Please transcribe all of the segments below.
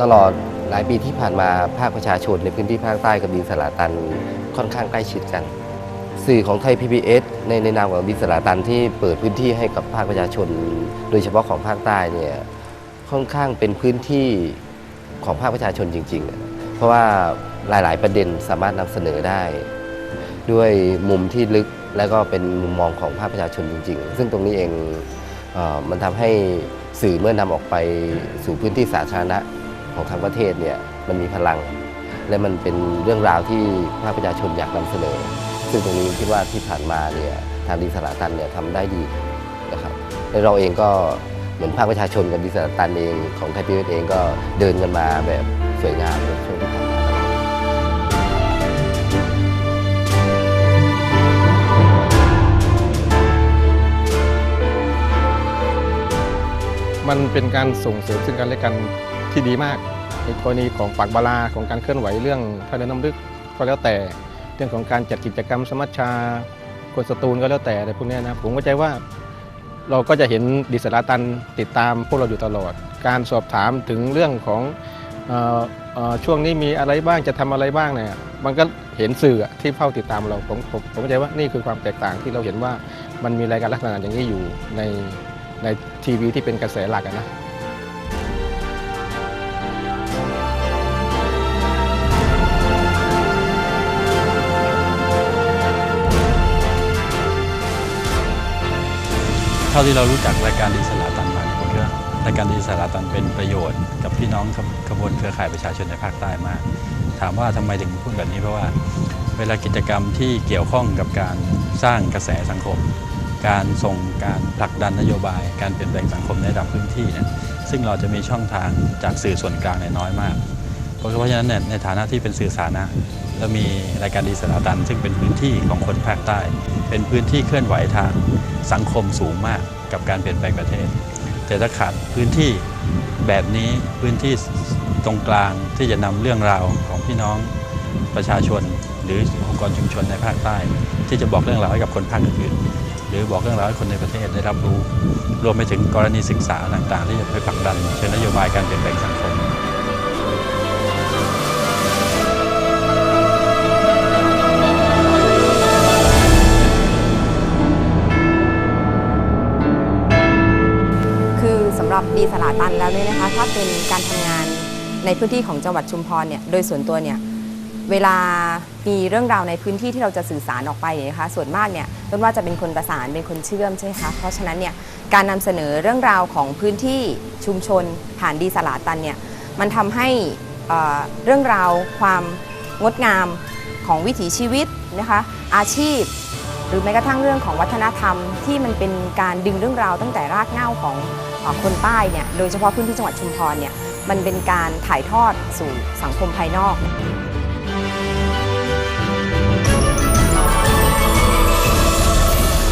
ตลอดหลายปีที่ผ่านมาภาคประชาชนในพื้นที่ภาคใต้กับดินสลาตันค่อนข้างใกล้ชิดกัน สื่อของไทย PBS ในในนามของดินสลาตันที่เปิดพื้นที่ให้กับภาคประชาชน โดยเฉพาะของภาคใต้เนี่ยค่อนข้างเป็นพื้นที่ของภาคประชาชนจริง ๆ เพราะว่าหลาย ๆ ประเด็นสามารถนำเสนอได้ ด้วยมุมที่ลึกและก็เป็นมุมมองของภาคประชาชนจริง ๆ ซึ่งตรงนี้เองเออมันทำให้สื่อเมื่อนำออกไปสู่พื้นที่สาธารณะ ของทางประเทศเนี่ยมันมีพลัง และมันเป็นเรื่องราวที่ภาคประชาชนอยากนำเสนอ ซึ่งตรงนี้คิดว่าที่ผ่านมาเนี่ยทางดิสลาตันเนี่ยทำได้ดีนะครับและเราเองก็เหมือนภาคประชาชนกับดิสลาตันเองของไทยพีเเองก็เดินกันมาแบบสวยงามในช่วงที่ผ่านมามันเป็นการส่งเสริมซึ่งกันและกัน ที่ดีมาก ในกรณีของปากบาลาของการเคลื่อนไหวเรื่องทางเดินน้ำลึกก็แล้วแต่เรื่องของการจัดกิจกรรมสมัชชาคนสตูลก็แล้วแต่อะไรพวกนี้นะผมก็ใจว่าเราก็จะเห็นดิสลาตันติดตามพวกเราอยู่ตลอด การสอบถามถึงเรื่องของออช่วงนี้มีอะไรบ้างจะทำอะไรบ้างเนี่ยมันก็เห็นสื่อที่เฝ้าติดตามเราผมผมผมเข้าใจว่านี่คือความแตกต่างที่เราเห็นว่ามันมีรายการลักษณะอย่างนี้อยู่ในในทีวีที่เป็นกระแสหลักนะาที่เรารู้จักรายการดีสลาตันมาเนี่ยผมคิดว่ารายการดีสลาตันเป็นประโยชน์กับพี่น้องขบขบวนเครือข่ายประชาชนในภาคใต้มาก ถามว่าทำไมถึงพูดแบบนี้เพราะว่า เวลากิจกรรมที่เกี่ยวข้องกับการสร้างกระแสสังคม การส่งการผลักดันนโยบาย การเปลี่ยนแปลงสังคมในระดับพื้นที่เนี่ยซึ่งเราจะมีช่องทางจากสื่อส่วนกลางเนี่ยน้อยมาก เพราะฉะนั้นเนี่ยในฐานะที่เป็นสื่อสาธารณะเรามีรายการดีสลาตัน ซึ่งเป็นพื้นที่ของคนภาคใต้ เป็นพื้นที่เคลื่อนไหวทางสังคมสูงมากกับการเปลี่ยนแปลงประเทศ แต่ถ้าขาดพื้นที่แบบนี้พื้นที่ตรงกลางที่จะนำเรื่องราวของพี่น้องประชาชน หรือองค์กรชุมชนในภาคใต้ ที่จะบอกเรื่องราวให้กับคนภาคอื่นหรือบอกเรื่องราวให้คนในประเทศได้รับรู้ รวมไปถึงกรณีศึกษาต่างๆ ที่จะไปผลักดันเชิงนโยบายการเปลี่ยนแปลงสังคม หรับดีสลาตันแล้วเนี่ยนะคะ ถ้าเป็นการทำงานในพื้นที่ของจังหวัดชุมพรเนี่ยโดยส่วนตัวเนี่ยเวลามีเรื่องราวในพื้นที่ที่เราจะสื่อสารออกไปนะคะส่วนมากเนี่ยต้นว่าจะเป็นคนประสานเป็นคนเชื่อมใช่ไหมคะเพราะฉะนั้นเนี่ยการนำเสนอเรื่องราวของพื้นที่ชุมชนผ่านดีสลาตันเนี่ยมันทำให้เรื่องราวความงดงามของวิถีชีวิตนะคะอาชีพ หรือแม้กระทั่งเรื่องของวัฒนธรรมที่มันเป็นการดึงเรื่องราวตั้งแต่รากเหง้าของคนใต้เนี่ยโดยเฉพาะพื้นที่จังหวัดชุมพรเนี่ยมันเป็นการถ่ายทอดสู่สังคมภายนอก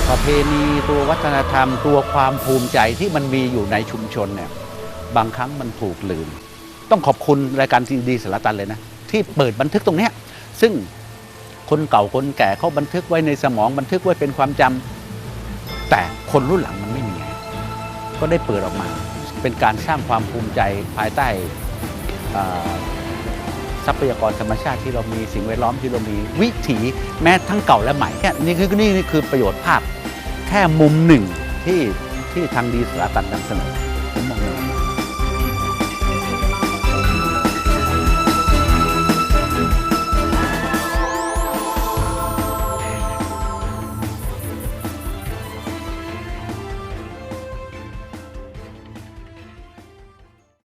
ประเพณีตัววัฒนธรรมตัวความภูมิใจที่มันมีอยู่ในชุมชนเนี่ยบางครั้งมันถูกลืม ต้องขอบคุณรายการทีดีสารตันเลยนะ ที่เปิดบันทึกตรงนี้ซึ่ง คนเก่าคนแก่เขาบันทึกไว้ในสมองบันทึกไว้เป็นความจำแต่คนรุ่นหลังมันไม่มีไงก็ได้เปิดออกมา เป็นการสร้างความภูมิใจภายใต้ทรัพยากรธรรมชาติที่เรามีสิ่งแวดล้อมที่เรามีวิถีแม้ทั้งเก่าและใหม่นี่นี่คือนี่นี่คือประโยชน์ภาพแค่มุมหนึ่งที่ที่ทางดีสารตันนำเสนอ